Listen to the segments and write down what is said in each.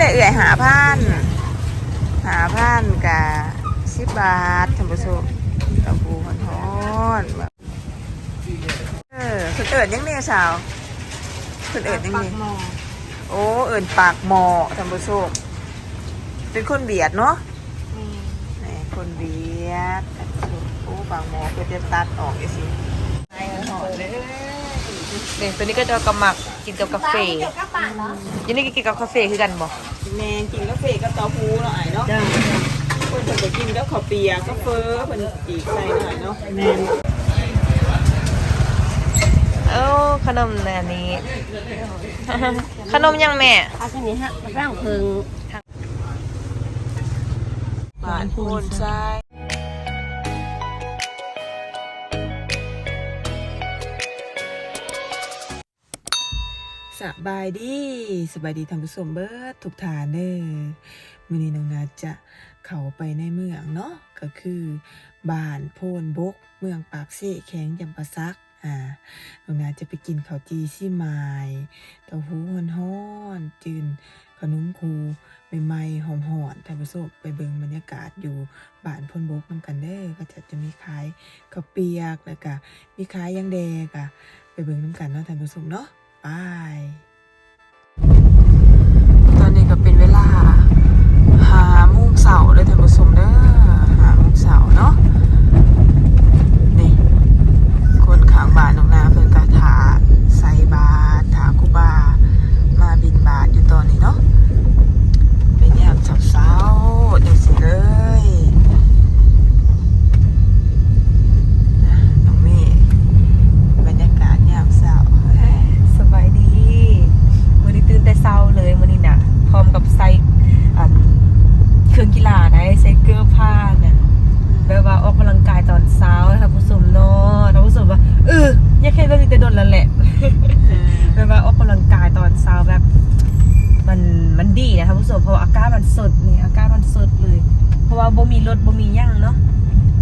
ได้เอื่อยหาพันหาพันกะสิบบาทท่านผู้ชมเต้าหู้ฮ้อนๆแบบเออคุณเอิญยังเนี่ยสาวคุณเอิญยังเนี่ยโอ้เอิญปากหมอท่านผู้ชมเป็นคนเบียดเนาะนี่คนเบียดท่านผู้ชมโอ้ปากหมอเพื่อจะตัดออกไอ้สิไอ้หอมเลยเนี่ยตัวนี้ก็จะกระหมักกินกับกาแฟยันนี่กินกับกาแฟคือกันบ่แมงกินกาแฟกับเต้าหู้หน่อยเนาะคนจะไปกินกับข้าวเปียกก็เฟอเพิ่นจีกใส่หน่อยเนาะแมงเอ้าขนมในอันนี้ ขนมยังแม่ เอาแค่นี้ฮะร่างเพิง บานโพนทราย สบายดีสบายดีท่านผู้ชมเบิร์ดทุกฐานเด้อมื้อนี้น้องนาจะเข้าไปในเมืองเนาะก็คือบ้านโพนบก เมืองปากเสแข็งจำปาซักอ่าน้องนาจะไปกินข้าวจีซี่ไม้เต้าหู้ฮ้อนๆจืนขนมคูใหม่ๆหอมๆท่านผู้ชมไปเบิ่งบรรยากาศอยู่บ้านโพนบกนำกันเด้อก็จะจะมีขายข้าวเปียกแล้วก็มีขายยางแดกอะไปเบิ่งน้ำกันเนาะท่านผู้ชมเนาะ ไป ตอนนี้ก็เป็นเวลาหาโมุงเสาร์เลยท่านผู้ชมเด้อหาโมุงเสาร์เนาะนี่คนขางบ้านน้องนาเพิ่นกระถาใส่บาตรถาคุบา มาบินบาตรอยู่ตอนนี้เนาะเป็นยามเสาๆจังสิเลยอะน้องเมย์บรรยากาศยามเสาร์ สบายดีมื้อนี้ตื่นแต่เช้าเลยมื้อนี้น่ะ พร้อมกับใส่อันเครื่องกีฬาได้ใส่เกื้อผ้าน่ะแบบว่าออกกำลังกายตอนเช้านะคะผู้ชมเนาะท่านผู้ชมว่าเอออยากให้เราจะโดนแล้วแหละ แบบว่าออกกำลังกายตอนเช้าแบบ มันมันดีนะท่านผู้ชมเพราะว่าอากาศมันสดนี่อากาศมันสดเลย เพราะว่าบ่มีรถบ่มีหยังเนาะ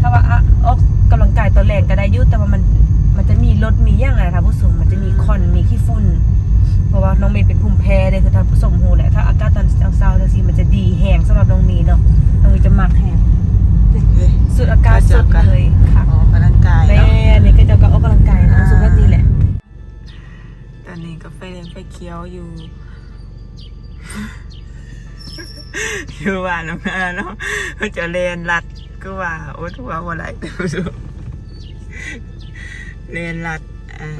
ถ้าว่าอะออกกำลังกายตอนแรงก็ได้อยุ่แต่ว่ามันมันจะมีรถมีหยังอะท่านผู้ชมมันจะมีควันมีขี้ฝุ่นเพราะว่าน้องเมย์เป็นภูมิแพ้เลยคือท่านผู้ชมฮู้แหละถ้าอากาศตอนเช้าๆจังซี่มันจะดีแห้งสำหรับน้องเมย์เนาะน้องเมย์จะมักแห้งสุดอากาศสดเลยค่ะ ออกกำลังกาย แม่ เนาะ นี่ก็จะก็ออกกำลังกายนะสุขภาพดีแหละ ตอนนี้ก็ไฟแดงไฟเขียวอยู่ อยู่บ้านน้องนาเนาะก็จะเลนลัดก็ว่าโอ้ทุกว่าว่าไรแต่ไม่รู้เลนลัดอ่า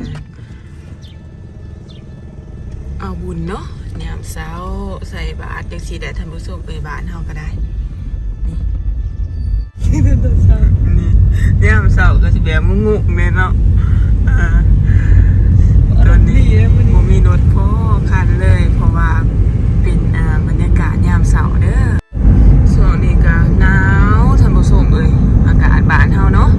เอาบุญเนาะยามเช้าใส่บาตรจังสีแดดท่านผู้ชมไปบ้านเฮาก็ได้ นี่นี่ยามเช้าก็สิแบบงุกๆเนี่ยเนาะอ่าตอนนี้ผมมีรถพ่อคันเลยเพราะว่าเป็นอ่าบรรยากาศยามเสาร์เด้อช่วงนี้ก็หนาวท่านผู้ชมเอ้ยอากาศบ้านเฮาเนาะ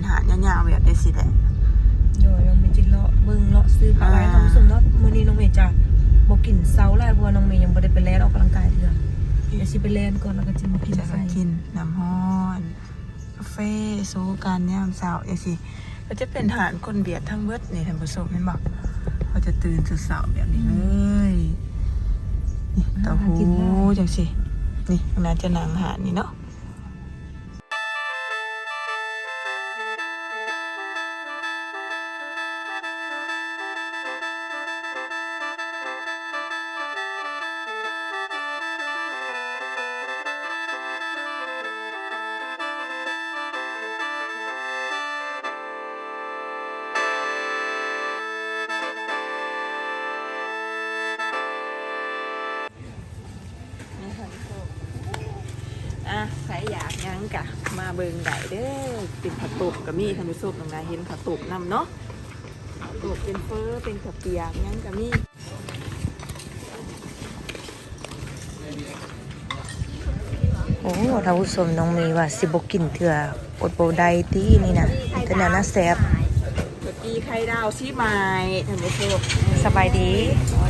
เป็นหาดยาวๆแบบนี้สิแหละโดยน้องเมย์จิเลาะเบิ่งเลาะซื้อผ้าไว้อ่าทำผู้ชมเนาะมื้อนี้น้องเมย์จะบ่กินเซาหลายเพราะว่าน้องเมย์ยังบ่ได้ไปแล่นออกกำลังกายเทื่อเดี๋ยวสิไปแล่นก่อนแล้วก็จะมากินจะไส้กินน้ำฮ้อนกาแฟสู้กันยามเสาร์อย่างสิก็จะเป็นหารคนเบียดทั้งเบิดนี่ท่านผู้ชมเห็นบอกเขาจะตื่นเสาร์ๆแบบนี้เลยนี่เต้าหู้จังสินี่น่าจะหนังหารนี่เนาะ อะใครอยากหยังกะ มาเบิงได้เด้อเป็นผักตบกับมีท่านผู้ชมตรงนั้นเห็นผักตบนำเนาะผักตบเป็นเฟอเป็นขับเปียกหยังกับมีโอ้ท่านผู้ชมน้องเมย์ว่าสิบ่กินเทื่ออดบ่ได้ตินี่นะแต่น่าน่าแซ่บกะกีไข่ดาวซีไม้ท่านผู้ชมสบายดี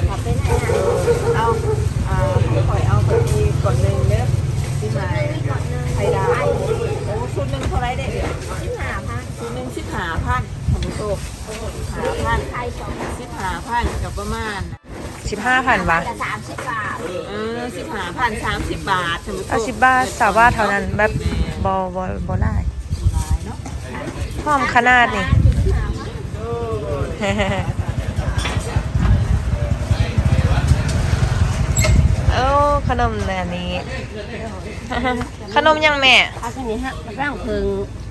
ขับไปไหนอะเอาอ่าปล่อยเอากะกีก่อนหนึ่งเด้อซีไม้ไข่ดาวโอ้ชุดหนึ่งเท่าไรเด็ก ที่หาพัก ชุดหนึ่งสิบห้าพันท่านผู้ชมหาพันไทยสองสิบห้าพันกับประมาณ15,000บาทจะสามสิบบาทเออสิบห้าพันสามสิบบาทท่านผู้ชมเอา10บาทสาวบาทเท่านั้นแบบบ่บ่บ่หลายหลายเนาะหอมขนาดนี่เอ้าขนมอันนี้ ขนมยังแม่เอาทีนี้ฮะร่างเพิง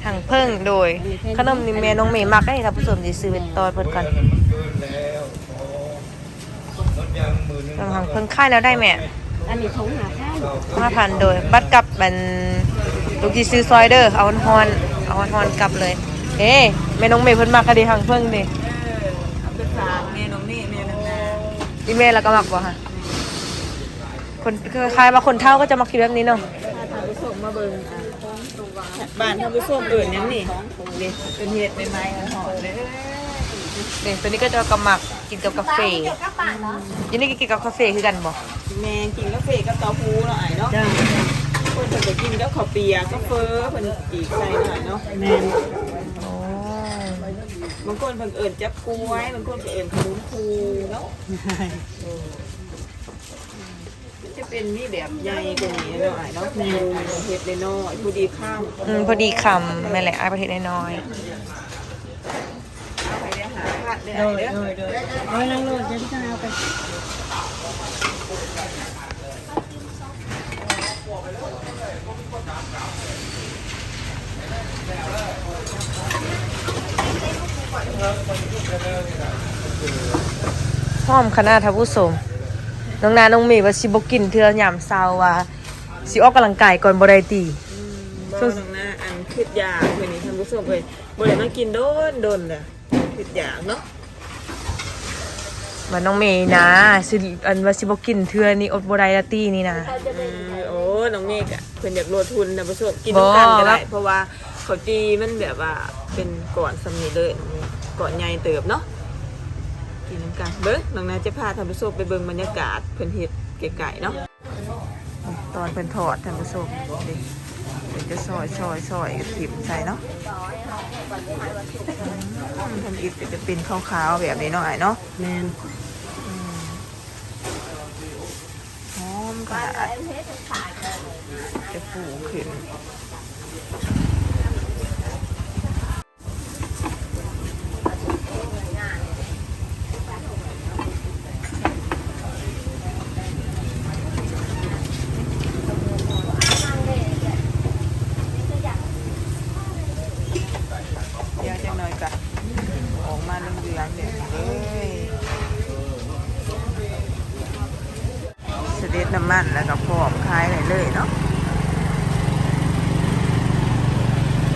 ทางเพิ่งโดย ขนมนี่แม่น้องเมย์มักให้ท่านผู้ชมสิซื้อเป็นตอนเพิ่นก่อนทางเพิ่งค่ายแล้วได้แม่อันนี้ทงหาข้าวห้าพันโดย บัตรกลับมันลูกที่ซื้อซอยเด้อเอาฮอนๆเอาฮอนๆกลับเลยเอ้แม่น้องเมย์เพิ่นมักกะดีทางเพิ่งนี่เออเอาไปฝากเมนูนี่เมนูนาอีเมลแล้วก็มักบ่ฮะคนคล้ายๆว่าคนเฒ่าก็จะมักกินแบบนี้เนาะถ้าทานผู้ชส่งมาเบิ่งอะ บ้านท่านผู้ชมเอิ้นหยังนี่นี่เป็นเฮ็ดใหม่ๆหอมเลยเด็กตัวนี้ก็จะเอากระหมักกินกับกาแฟยันนี่ก็กินกับกาแฟคือกันบ่แมงกินกาแฟกับเต้าหู้เนาะไอ้เนาะคนเพิ่นก็กินกับข้าวเปียกกับเฟอเพิ่นอีกใส่หน่อยเนาะแม่นโอ้บางคนเพิ่นเอิ้นจับกล้วยบางคนก็เอิ้นขนมคูเนาะเออมัน จะเป็นมีแบบใหญ่กว่านี้เนาะไอ้เนาะแม่นเฮ็ดได้น้อยผู้ดีข้ามอืมพอดีคำแม่นแหละไอ้ประเทศน้อยเอาไปเดี๋ยวหาผัดเด้อไอ้เด้อเอาลังโลดจะที่จะเอาไปๆหอมขนาดท่านผู้ชม น้องนาน้องเมย์ว่าสิบ่กินเทื่อยามเช้าว่าสิออกกำลังกายก่อนบ่ได้ตีบ่ตรงหน้าอันคิดอยากเพิ่นนี่ท่านผู้ชมเอ้ยบ่ได้มากินโดนโดนเลยคิดอยากเนาะว่าน้องเมย์นะสิอันว่าสิบ่กินเทื่อนี่อดบ่ได้ละตีนี่นะอืมโอ้น้องเมฆอะเพิ่นอยากโลดทุนนะประสบกินน้ำกันก็ได้บ่เพราะว่าเขาวจีมันแบบว่าเป็นก่อนสำนีเลยน้องเมฆก่อนใหญ่เติบเนาะ กินน้ำกันเบิ้งน้องนาจะพาท่านผู้ชมไปเบิ่งบรรยากาศเพิ่นเฮ็ดไก่ๆเนาะตอนเพิ่นทอดท่านผู้ชมดิเพิ่นจะซอยซอยซอยผิมใส่เนาะอืมทำอิฐก็จะเป็นขาวๆแบบนี้เนาะไอ้เนาะแมนหอมกระดาษจะฟูขึ้น เสด็จน้ำมันแล้วก็พร้อมขายได้เลยเนาะ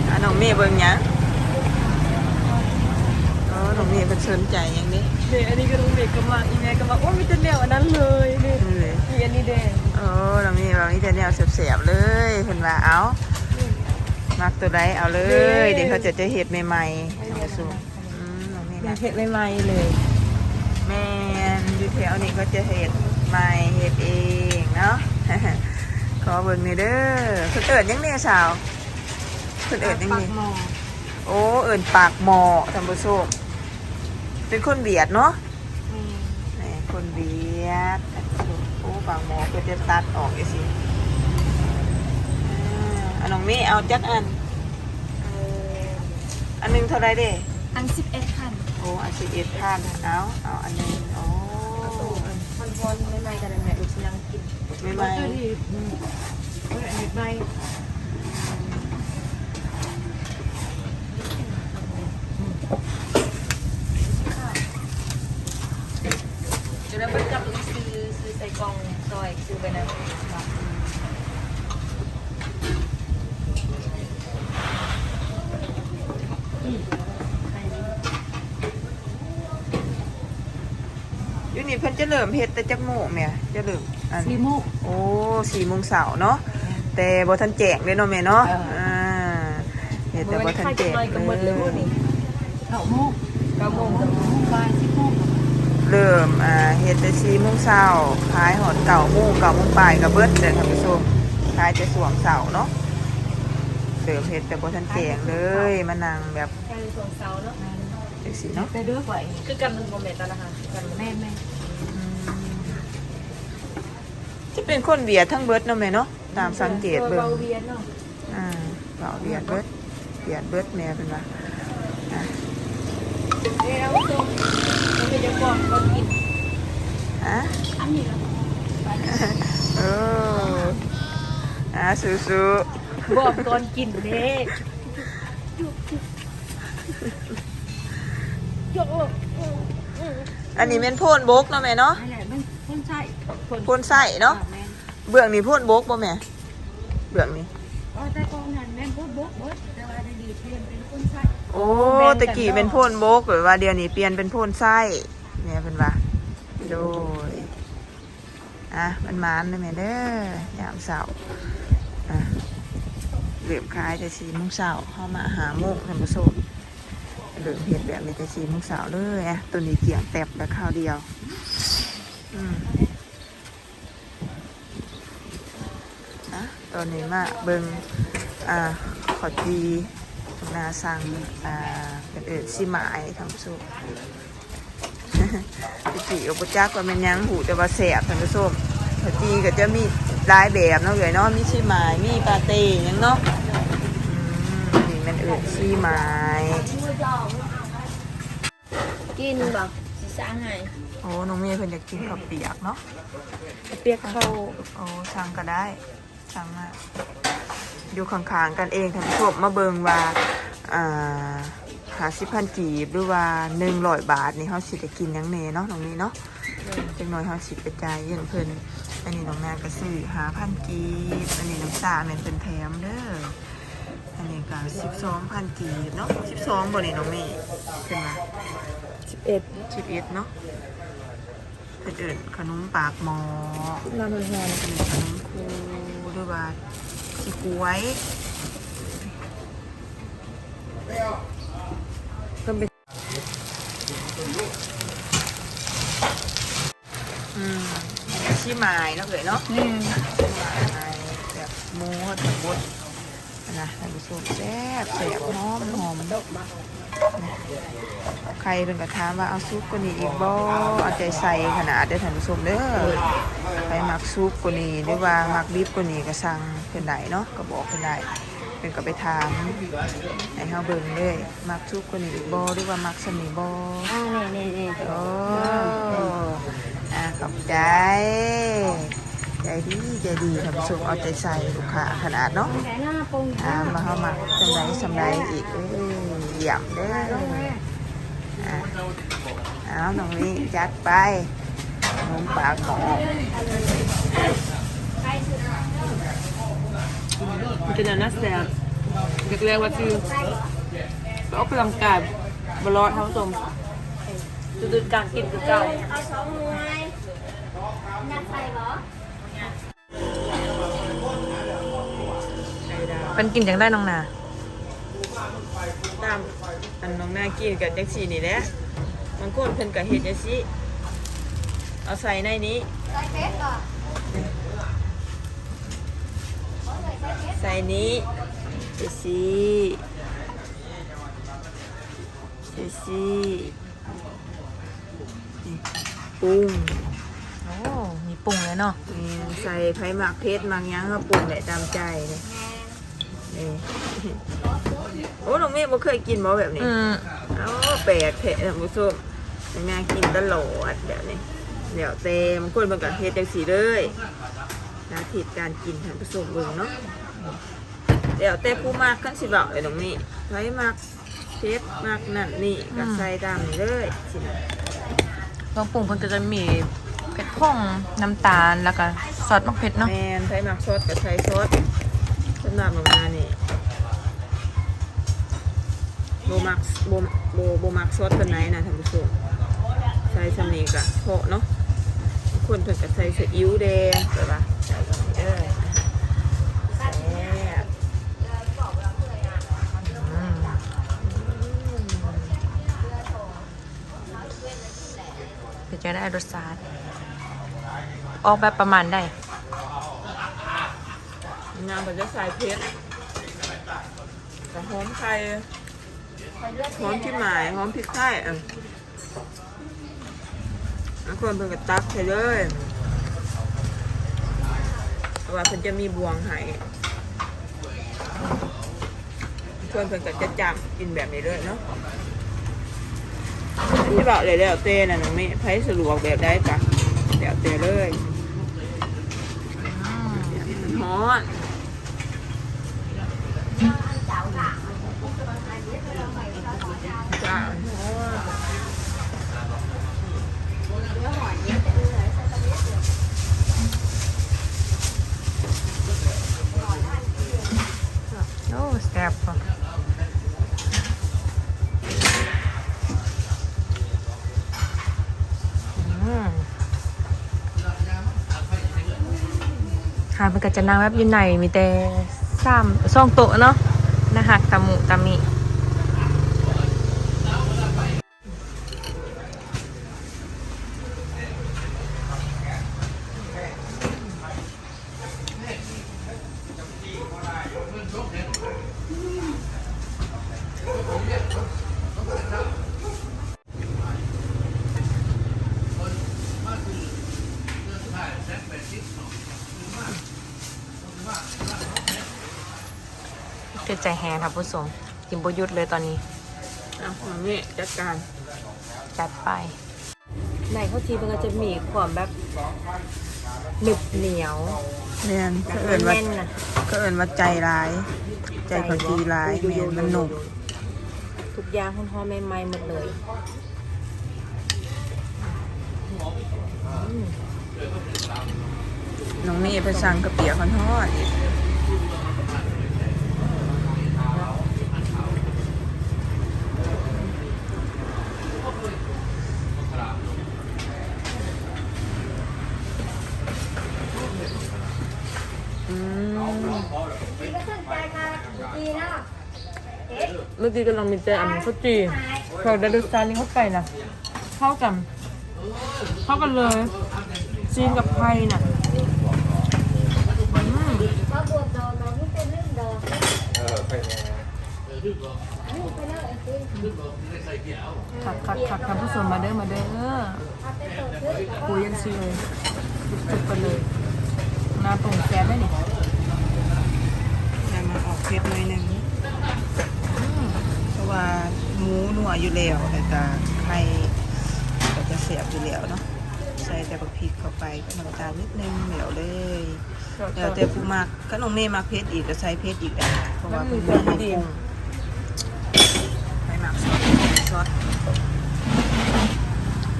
อะน้องเมย์เบิ่งหยังเออน้องเมย์เป็นสนใจหยังนี้เด็กอันนี้ก็น้องเมย์ก็มาอีแม่ก็มาโอ้มีแต่แนวอันนั้นเลยนี่นี่เลยมีอันนี้แดงโอ้น้องเมย์ว่ามีแต่แนวเสียบๆเลยเพิ่นว่าเอามักตัวใดเอาเลย เดี๋ยวเขาจะจะเฮ็ดใหม่ๆท่านผู้ชมอืมน้องเมย์อยามักกเห็ดใหม่ๆเลยแมนอยู่แถวนี้ก็จะเห็ด ใหม่เห็ดเองเนาะขอเบิ่งหนี่อยเด้อเพิ่นเอิดยังเนี่ยสาวเพิ่นเอิดยังนี่โอ้เอิดปากหมอท่านผู้ชมเป็นคนเบียดเนาะนี่คนเบียดท่านผู้ชมโอ้ปากหมอก็จะตัดออกอีสิอ่าอันน้องเมย์เอาจักอัน อันหนึงเท่าไรเด้อันสิบเอ็ดพันโอ้อันสิบเอ็ดพันเอาเอาอันหนึงโอ้ันพอนไม่ไม่กันเลยแม่ลูกชิลังกินไม่ไม่เห็ดใบจะได้ไปจับลูกซื้อซื้อใส่กล่องซอยซื้อไปนะ อยู่นี่เพิ่น จะเริ่มเฮ็ดแต่จักโมงแม่จะเริ่มอันซีโมกโอ้สี่โมงเสาร์เนาะแต่บ่ทันแจกเลยเนาะแม่เนาะเอออ่อ่าเฮ็ดแต่บ่ทันแจกก็หมดเลยพวกนี้เก้าโมกเก้าโมงบ่ายสิบโมกเริ่มอ่าเฮ็ดแต่สี่โมงเช้าขายหอดเก่าโมงเก่าโมงปลายก็เบิดเด้อท่านผู้ชมขายแต่สวงเสาร์เนาะเริ่มเฮ็ดแต่บ่ทันแจกเลยมานั่งแบบแค่ส่วนเสาเนาะจังซี่เนาะไปเด้อไหวคือกันมันโมเมนต์ตอนนะคะคือกันแม่แม่ เป็นคนเบียดทั้งเบิดเนาะแม่เนาะตามสังเกตเบิ่งเบาเวียนเนาะอ่าเบาเบียดเบิดเบียดเบิดแม่เป็นว่าอะเดี๋ยวตรงมันจะก่อนก่อนกินฮะอันนี้ละเอออะสู้บอกก่อนกินเด้ๆอันนี้เป็นโพ่นบกเนาะแม่เนาะ ใช่คนโพ่นไส้เนาะ แม่เบื้องนี้โพ่นบกป่ะแม่ เบื้องนี้อ๋อแต่กองนั้นแม่นบดบดแต่ว่าได้ดีเปลี่ยนเป็นคนใช่โอ้ตะกี้เป็นโพ่นบกหรือว่าเดี๋ยวนี้เปลี่ยนเป็นโพ่นไส้แม่เป็นว่าโดยอะมันมานเลยแม่เด้อยามเสาร์อะเหลือมคล้ายแต่สีมุ้งเสาเข้ามาหาโมกท่านผู้ชมเหลือมเห็ดแบบมีแต่สีมุ้งเสาเลยอะตัวนี้เกี่ยงแตบแล้วข้าวเดียวอืม นะตอนนี้มาเบิงอ่าขอจีนาสั่งอ่าเป็นเอิดสิหมายท่านผู้ชมขอจีกับปุจักว่ามันยังหูแต่ว่าแสบท่านผู้ชมขอจีก็จะมีหลายแบบเนาะเลยเนาะมีสิหมายมีปาเต้ยังเนาะอืมนี่มันเอิดสิหมายกินบอกสิสร้างให้ โอ้น้องเมย์เพิ่นอยากกินข้าวเปียกเนาะเปียกเข้าโอ้สั่งก็ได้สั่งมาอยู่ข้างๆกันเองท่านผู้ชมมาเบิงว่าอ่าหาสิพันกีบหรือว่าหนึ่งร้อยบาทนี่เขาสิได้กินหยังเนเนาะตรงนี้เนาะจังน้อยเขาสิไปจ่ายเงินเพิ่นอันนี้น้องนางก็ซื้อหาพันกีบอันนี้น้ำตาแม่นเป็นแถมเด้ออันนี้ก็สิบสองพันกีบเนาะสิบสองบ่นี่น้องเมย์เป็นมาสิบเอ็ดสิบเอ็ดเนาะ เป็นเอิญขนมปากหมอน้ำมันหอนขนมคูด้วยว่าขี้กล้วยก็เป็นอืมชีหมายเนาะเอ๋ยเนาะอืมชีหมายแบบหมูเขาถึงบด นะท่านผู้ชมแซ่บแซ่บหอมหอมนะใครเป็นกระทามว่าเอาซุปกว่านี้อีกบ่เอาใจใส่ขนาดเด้อท่านผู้ชมเด้อใครมักซุปกว่านี้หรือว่ามักดิบกว่านี้ก็สั่งเพิ่นได้เนาะก็บอกเพิ่นได้เพิ่นก็ไปถามให้เฮาเบิ่งเลยมักซุปกว่านี้อีกบ่หรือว่ามักสนิบ่อ่านี่นี่นี่โอ้อ่าขอบใจ ใจดีใจดีทำสุขเอาใจใส่ลูกค้าขนาดเนาะแค่หน้าปงอ่ามาเข้ามาสำไรสำไรอีกเอ้ยเยี่ยมเด้ออ่าเอาตรงนี้จัดไปขนมปากหมอมันจะน่าน่าแซ่บเรียกๆว่าคือออกกำลังกายบลอดท่านผู้ชมจุดๆการกินคือเก่าเอาสองหน่วยนักใส่เหรอ เป็นกินจังได้น้องนาตามอันน้องนากินกับจังสีนี่แหละบางคนเพิ่นกับเห็ดจังสีเอาใส่ในนี้ ใส่เพชรก่อนใส่นี้เจสีเจสีนี่ปรุงโอ้มีปรุงเลยเนาะนี่ใส่ไผ่หมักเพชรหมักหยังก็ปรุงได้ตามใจเลย นี่โอ้น้องเมฆบ่เคยกินบ่แบบนี้อืมเอ้าแปลกแท้ท่านผู้ชมแม่กินตลอดแบบนี้เดี๋ยวเต็มนคนมันก็เฮ็ดจังสีเลยสาธิตการกินท่านผู้ชมเบิ่งเนาะเดี๋ยวแต่ผู้มากกันสิบอกเลยตรงนี้ไผ่มักเพชรมักนั่นนี่ก็ใส่ตามนี้เลยสินะเครื่องปรุงมันก็จะมีเผ็ดข้องน้ำตาลแล้วก็ซอสมะเผ็ดเนาะแมนไผ่มักซอสกับไผ่ซอสสำหรับโรงงานนี่โบ มักโบโบโบมักซอสตัวไหนนะท่านผู้ชมใส่สำนีกะเพาะเนาะบางคนเพิ่นก็ใส่ซีอิ๊วแดงใช่ปะใส่สำนีเด้อแซ่บอืมเดี๋ยวจะได้รสชาติออกแบบประมาณได้นางเพิ่นจะใส่เพชรกับหอมไข่ หอมที่หมายหอมพริกไทยอะบางคนเพิ่นก็ตักใส่เลยเพราะว่าเพิ่นจะมีบวงให้บางคนเพิ่นก็จะจับกินแบบนี้เลยเนาะที่บอกเลยแล้วเต้น่ะน้องมย์ไผสะดวกแบบได้จ้ะแล้วเต้เลยฮอน จ้าโอ้แซ่บว่ะค่ะมันก็จะนั่งแบบอยู่ในมีแต่สามสองโต๊ะเนาะนะหักตามูตามี คือใจแฮครับผู้ชมกินบหยุดเลยตอนนี้อะมาเมจัดการจัดไปในข้าวจีมันก็จะมีความแบบหนึบเหนียวแม่นเขาเอิ้นว่าแน่นๆนะเขาเอิ้นว่าใจร้าย ใจเขาจีร้ายแม่นมันหนุ่มทุกอย่างหอมๆใหม่ๆหมดเลยอืมน้องเมย์ไปสั่งกระเปียกทอดอีก อืม ที่ก็สนใจค่ะดี เมื่อกี้กำลังมีแต่อันข้าวจีเราได้ดูซาลิงเข้าไปนะเข้ากัน เข้ากันเลยจีนกับไทยน่ะอืมขัดขัดขัดคำผู้ชมมาเด้อมาเด้อปต่อซื้อคุยยังซีเลยจุกๆกันเลยมาตรงแก๊สได้นี่แต่มันออก เผ็ดหน่อยหนึงเพราะว่าหมูนัวอยู่แล้วแต่ก็ไข่ก็จะเสียบอยู่แล้วเนาะใส่แต่บักพริกเข้าไปก็น้ำตาลนิดนึงเหนียวเลยเดี๋ยวแต่ผู้มักก็น้องเมย์มักเผ็ดอีกก็ใส่เผ็ดอีกได้เพราะว่าเพิ่นบ่ให้ปรุงไปหมักซอสซอส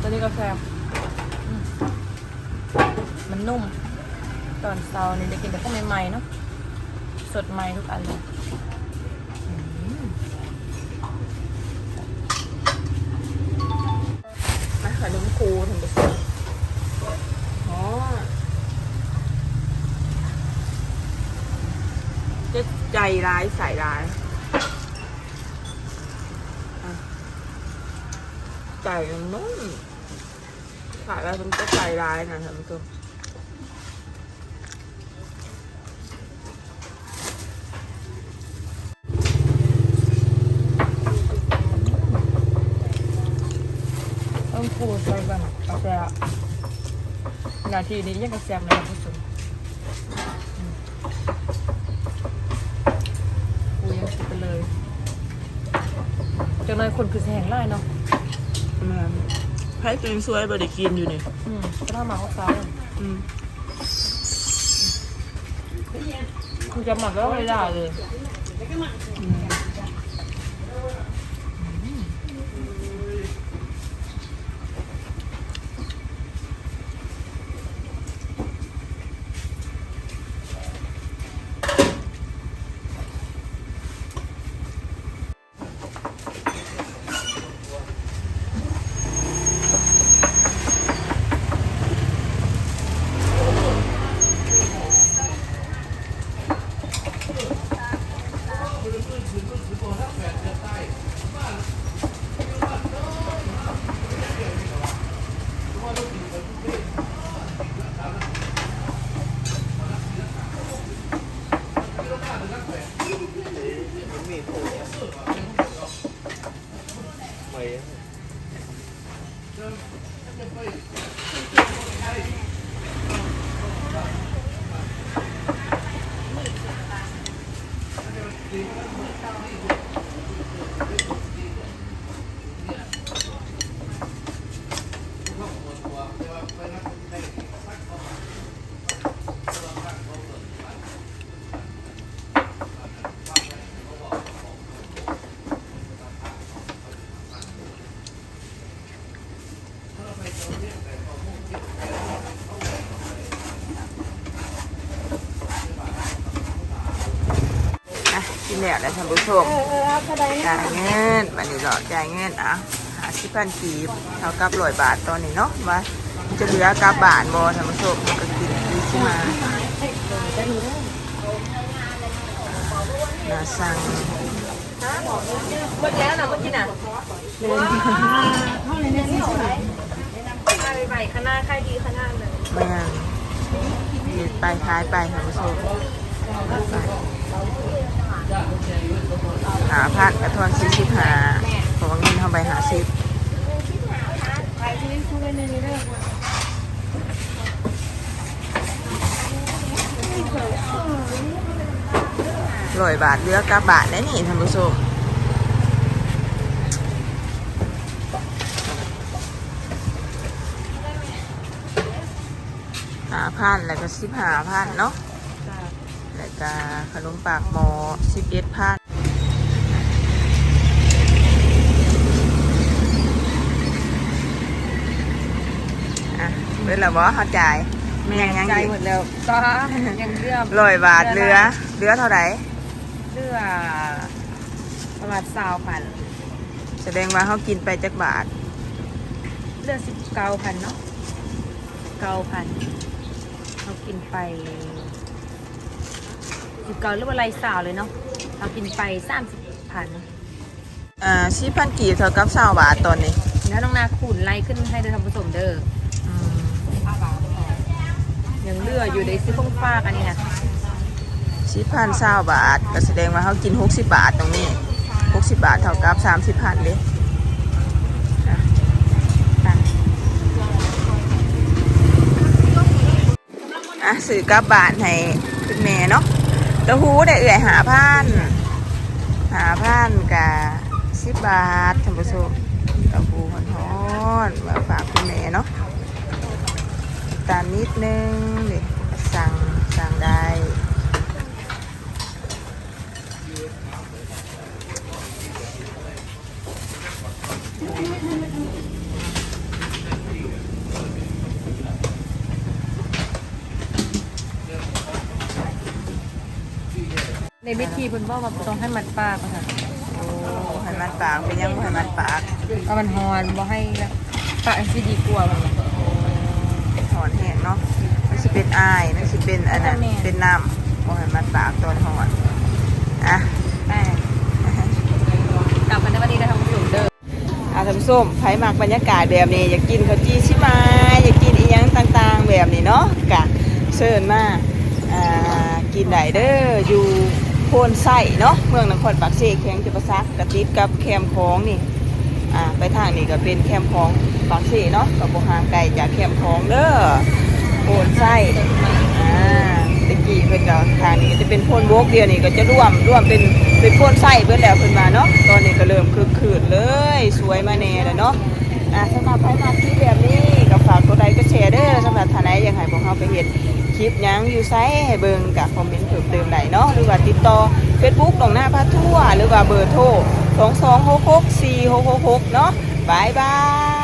ตัวนี้กาแฟอืมมันนุ่ม ตอนเช้านี่จะกินแต่พวกใหม่ๆเนาะ สดใหม่ทุกอันเลยมาขนมครูทำไปสิอ๋อจะใจร้ายใส่ร้าย ใจมันนุ่มขายแล้วมันจะใจร้ายนะท่านผู้ชม ทีนี้ยังกระแซมเลยนะผู้ชมอืมคุยยังคิดไปเลยจากนั้นคนคือแสงไล่เนาะแม่นไพ่ตัวเองสวยบริกินอยู่นี่อืมก็ถ้ามาเขาซ้ายอะอืมคือจะหมักแล้วไม่ได้เลย แล้วนะท่านผู้ชม เออเออเอากระไดนะจ่ายเงินวันนี้เราจ่ายเงินอะหาสิบพันกีบเท่ากับร้อยบาทตอนนี้เนาะว่ามันจะเหลือกลับบาทบอท่านผู้ชมมันก็กินดีสิมาน่าสั่งหมดแล้วนะเมื่อกี้น่ะเท่าไหร่เนี่ยสี่สิบอะไรใหม่ข้างหน้าใครดีข้างหน้าเลยแม่งเด็ดไปท้ายไปท่านผู้ชม หาพันกระทอนสี่สิบหาเพราะว่าเงินเข้าไปหาสิบร้อยบาทเลือกลับบาทได้นี่ท่านผู้ชมหาพันแล้วก็สิบหาพันเนาะ แล้วก็ขนมปากหมอสิบเอ็ดพันอะเวลาบ่เข้าใจายไม่ยังยังใจอีกหมดแล้วก็ยังเลือกร้อยบาทเหลือเหลือเท่าไหร่เลือกประมาณสาวพันแสดงว่าเขากินไปจักบาทเลือกสิบเก้าพันเนาะเก้าพันเรากินไป สิบเก้าหรือว่าไรสาวเลยเนาะเรากินไปสามสิบพันอ่าสิพันกีบเท่ากับสาบาทตอนนี้ แล้วน้องนาขุนไล่ขึ้นให้เดินทำผสมเด้ออืมยังเหลืออยู่ในซื้อฟงฟ้ากอันนี้นะสิพันสาบาทก็แสดงว่าเขากินหกสิบบาทตรงนี้หกสิบบาทเท่ากับสามสิบพันเลยอะไปอะสื่อกลับบาทให้คุณแม่เนาะเต้าหู้ได้เอื่อยหาพันหาพันกับสิบบาทท่านผู้ชมเต้าหู้หอนมาฝากคุณแม่เนาะตามนิดนึงนี่สั่งสั่งได้ ในวิธีเพิ่นว่าว่าต้องให้มัดปากอะค่ะโอ้ให้มันปากเป็นยังบ่ให้มันปากเอามันฮอนบ่ให้แบบปากสิดีกว่าบ่ถอนแห้งเนาะมันสิเป็นอายมันสิเป็นอันนั้นแม่เป็นน้ำบ่ให้มันปากตอนถอนอะแต่กลับมาในวันนี้ได้ทำผสมเด้ออาทำส้มไผ่หมักบรรยากาศแบบนี้ อยากกินข้าวจีชิมาอยากกินอีหยังต่างๆ แบบนี้เนาะกะเชิญมาอ่ากินได้เด้ออยู่ โพนไส้เนาะเมืองนครปากเสแข้งจะปซักกระติดกับแคมป์ของนี่อ่าไปทางนี้ก็เป็นแคมป์ของบางสีเนาะกับโบหางไกลจากแคมป์ของเด้อโอนไส้อ่าตะกี้เพิ่นก็ทางนี้จะเป็นโพนโบกเดียวนี่ก็จะร่วมร่วมเป็นเป็นโพนไส้เบิดแล้วเพิ่นมาเนาะตอนนี้ก็เริ่มคึกคืนเลย สวยมาแน่แล้วเนาะอ่าสำหรับใครมาที่แบบนี้ก็ฝากกดไลค์กดแชร์เด้อสำหรับท่านใดอยากให้พวกเราไปเฮ็ด คลิปยังอยู่ไซให้เบิงกับคอมเมนต์เพิ่มเติมได้เนาะหรือว่าติดต่อ Facebook ตรงหน้าพระทั่วหรือว่าเบอร์โทร 2 2 6 6 4 6 6 6 เนาะบายบาย